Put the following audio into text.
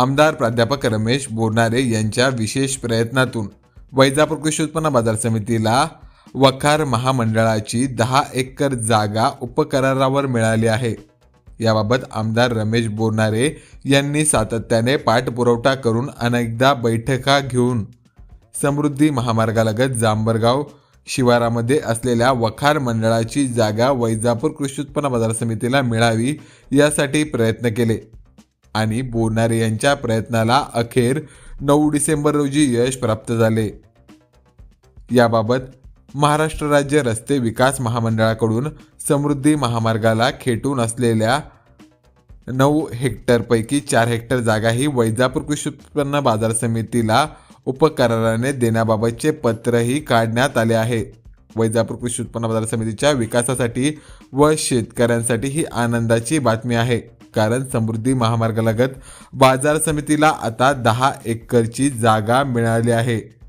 आमदार प्राध्यापक रमेश बोरणारे यांच्या विशेष प्रयत्नातून वैजापूर कृषी उत्पन्न बाजार समितीला वखार महामंडळाची दहा एकर जागा उपकरारावर मिळाली आहे. याबाबत आमदार रमेश बोरनारे यांनी सातत्याने पाठपुरवठा करून अनेकदा बैठका घेऊन समृद्धी महामार्गालगत जांभरगाव शिवारामध्ये असलेल्या वखार मंडळाची जागा वैजापूर कृषी उत्पन्न बाजार समितीला मिळावी यासाठी प्रयत्न केले. आणि बोनारे यांच्या प्रयत्नाला अखेर नऊ डिसेंबर रोजी यश प्राप्त झाले. याबाबत महाराष्ट्र राज्य रस्ते विकास महामंडळाकडून समृद्धी महामार्गाला खेटून असलेल्या नऊ हेक्टरपैकी चार हेक्टर जागा ही वैजापूर कृषी उत्पन्न बाजार समितीला उपकराराने देण्याबाबतचे पत्रही काढण्यात आले आहे. वैजापूर कृषी उत्पन्न बाजार समितीच्या विकासासाठी व शेतकऱ्यांसाठी ही आनंदाची बातमी आहे. कारण समृद्धी महामार्गालगत बाजार समितीला आता दहा एकरची जागा मिळाली आहे.